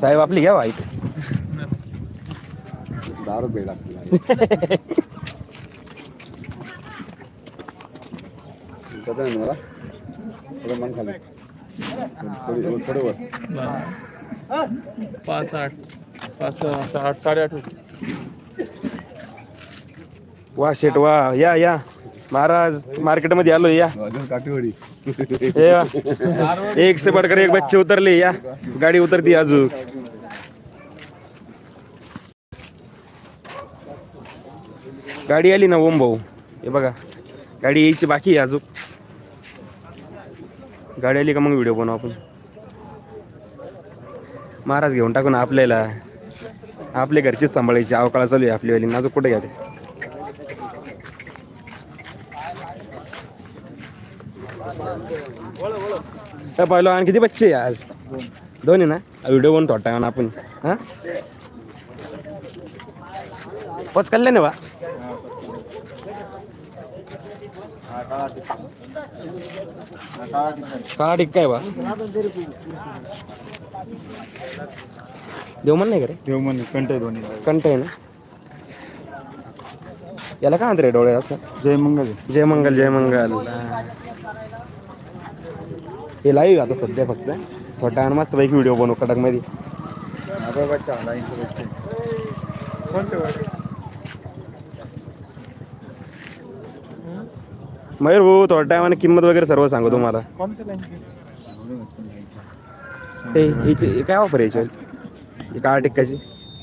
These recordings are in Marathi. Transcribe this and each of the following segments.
साहेब आपली घ्या वाईट कसं आहे मला? थोडं मन खाली. थोडी थोडं वर. पाच आठ. पाच आठ साडेआठ वा शेट वा. या या. महाराज मार्केटमध्ये आलो या. हे वा. एक से बढ़कर एक बच्चे उतरले या. गाडी उतरती अजून. गाडी आली ना ओम भाऊ. हे बघा गाडी यायची बाकी आहे अजून. गाडी आली का मग व्हिडिओ बनवू आपण? महाराज घेऊन टाकून आपल्याला. आपले घरचेच सांभाळायचे अवकाळा चालू आहे आपली वाली. अजून कुठे घ्या ते काय पाहिलं आणि किती बच्चे आहे आज? दोन आहे ना व्हिडिओ बनतो वाटतं आपण. हा? पाच कल्ले ना बा? काळा टिक्का आहे बा. देव म्हण नाही का रे? देव म्हणे कंटे दोन्ही. कंट आहे ना? याला काय म्हणते रे डोळे असं? जय मंगल जय मंगल जय मंगल हे लाईव्ह आता सध्या फक्त. थोड्या वेळानं मस्त पैकी व्हिडिओ बनवू कडकमध्ये मयूर भाऊ थोड्या टायमाने किंमत वगैरे सर्व सांगू तुम्हाला. हे काय ऑफर यायची ही काळा टिक्काची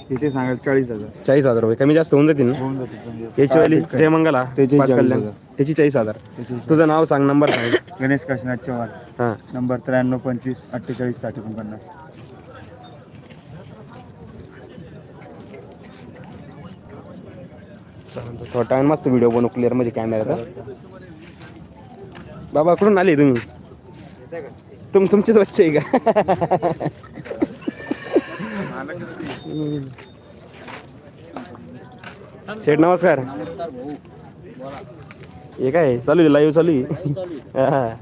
तिथे सांगाल चाळीस हजार. चाळीस हजार रुपये. कमी जास्त होऊन जातील ना? होऊन जाते म्हणजे याची वाली जय मंगला त्याची पाच 40 कल्याण हजार. त्याची चाळीस हजार. तुझं नाव सांग नंबर सांग. गणेश काशीनाथ चव्हाण. हां. नंबर त्र्याण्णव पंचवीस अठ्ठेचाळीससाठी एकोणपन्नास. थोडा टाइम मस्त व्हिडिओ बनवू क्लिअरमध्ये कॅमेरा बाबा कुठून आले तुम्ही? तुम तुमचेच बच्चे आहे का? सेठ नमस्कार. हे काय चालू आहे लाईव्ह चालू आहे. हा.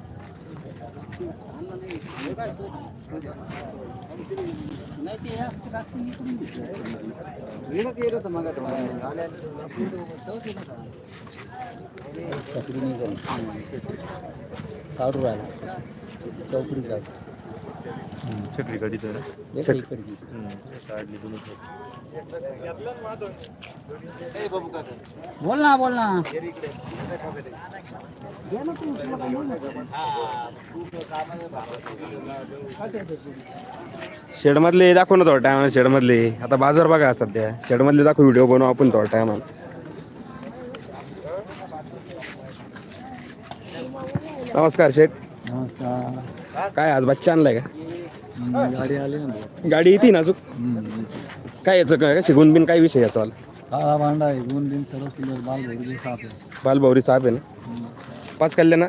छत्री गाडी तर. बोल ना बोल ना. शेडमधले दाखव ना थोडा टायमाला शेडमधले. आता बाजार बघा सध्या. शेडमधले दाखव व्हिडिओ बनवू आपण थोडा टायमाला नमस्कार शेठ. नमस्कार. काय आज बच्चा आणलाय का? गाडी आली ना गाडी येते ना अजून? काय याचं काय? शिकून बिन काय विषय याचा वाला? काळा भांडा आहे सर्व बाल साफ आहे बालभौरी साहेब आहे ना? पाच कल्ले ना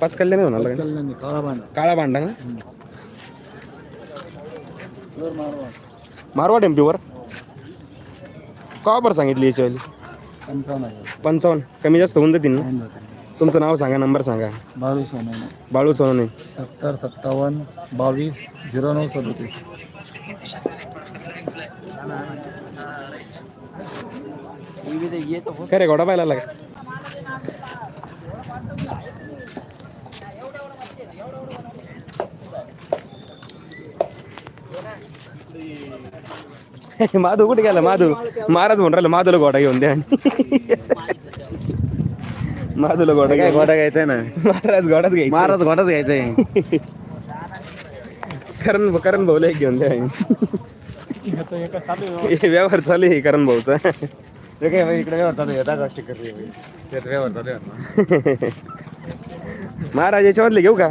पाच नाही होणार का? कल्याण काळा भांडा काळा भांडा ना? मारवा मारवाड एम पीवर का बरं सांगितली याच्यावाली? पंचावन्न हजार. पंचावन्न. कमी जास्त होऊन जातील ना? होऊन जाते. तुमचं नाव सांगा नंबर सांगा. बावीस सोनं बाळू सोनवणे. सत्तर सत्तावन्न बावीस झिरो नऊ सदतीस. काय रे घोडा पाहिला का? माधू कुठे गेला? माधू. महाराज म्हणून राहिला माधूला घोडा घेऊन द्या. तुला गोडा काय घोडा घ्यायचा ना? महाराज गोडाच घ्यायचा. महाराज घोडाच घ्यायचा करण करण भाऊला एक घेऊन द्या. व्यवहार चालू आहे करण भाऊचा. इकडे व्यवहार चालू आहे. महाराज याच्यामधले घेऊ का?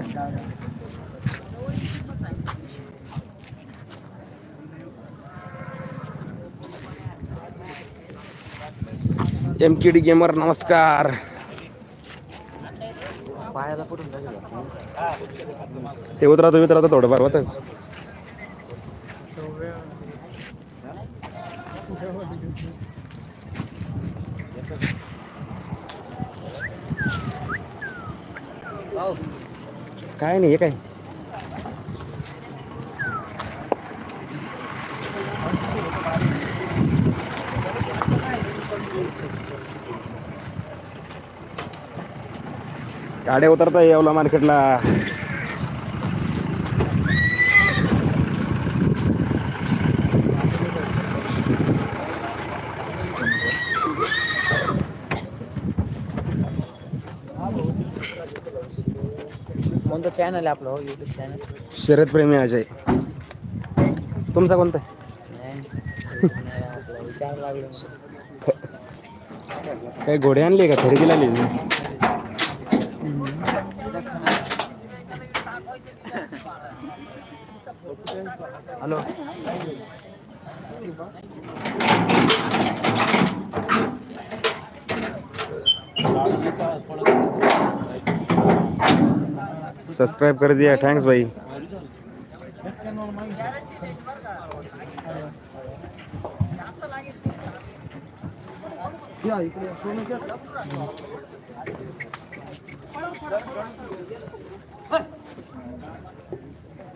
एम के डी गेमर नमस्कार. ते होत राहतो उतरावतं उतरावतं थोडंफार होतच. काय नाही हे काय? गाड्या उतरता येवला मार्केटला. कोणतं चॅनल आहे आपलं युट्यूब चॅनल शरद प्रेमी अजय. तुमचा कोणता? विचार लागले. काही घोडे आणले का? खरेदीला आली हॅलो सब्सक्राइब कर दिया थैंक्स भाई.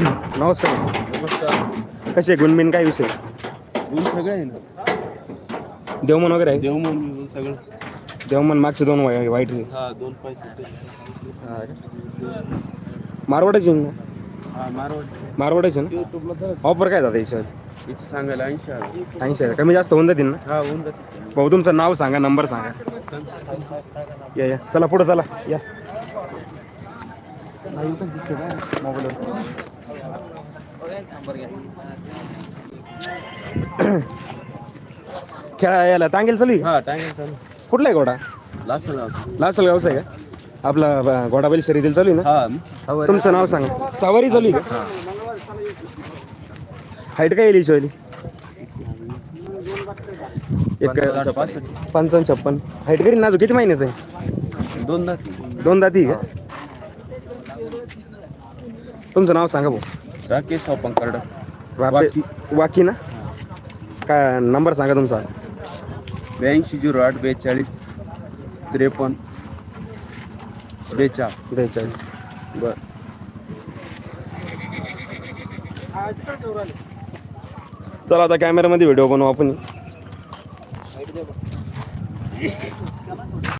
नमस्कार. नमस्कार. कसे गुणबिन? काय विषय? ऊन सगळं आहे ना. देवमन वगैरे आहे? देवमन सगळं. देवमन मागचे दोन वाई- वाईट आहे. हा दोन पैसे हा का? मारवाडाचे आहे ना? हा मारवाड. मारवाडाचे ना? युट्यूबला तर ऑफर काय जातं याच्यावर? याची सांगायला ऐंशी हजार. ऐंशी हजार. कमी जास्त होऊन जातील ना? हा होऊन जाते भाऊ तुमचं नाव सांगा नंबर सांगा. या या. चला पुढं चला. या. खेळा याला तांगेल चालू आहे? हा टांगेल चालू कुठला आहे घोडा? लास्ट गाव लासल गावचा आहे का? आपला ब- घोडाबैल शर्यतील चालू आहे ना? हा तुमचं नाव सांगा. सवारी चालू आहे का? हाईट काय येईल हिशोबाली एक पंचावन्न, छप्पन. हाईट करीन नाजू किती महिन्याचं आहे? दोन दात. दोन दाती का? तुमचं नाव सांगा भाऊ. राकेश पंकर्ड वाकी. वाकी ना? काय नंबर सांगा तुमचा. ब्याऐंशी झिरो आठ बेचाळीस त्रेपन्न बेचाळ बेचाळीस. बर. चला आता कॅमेऱ्यामध्ये व्हिडिओ बनवू आपण.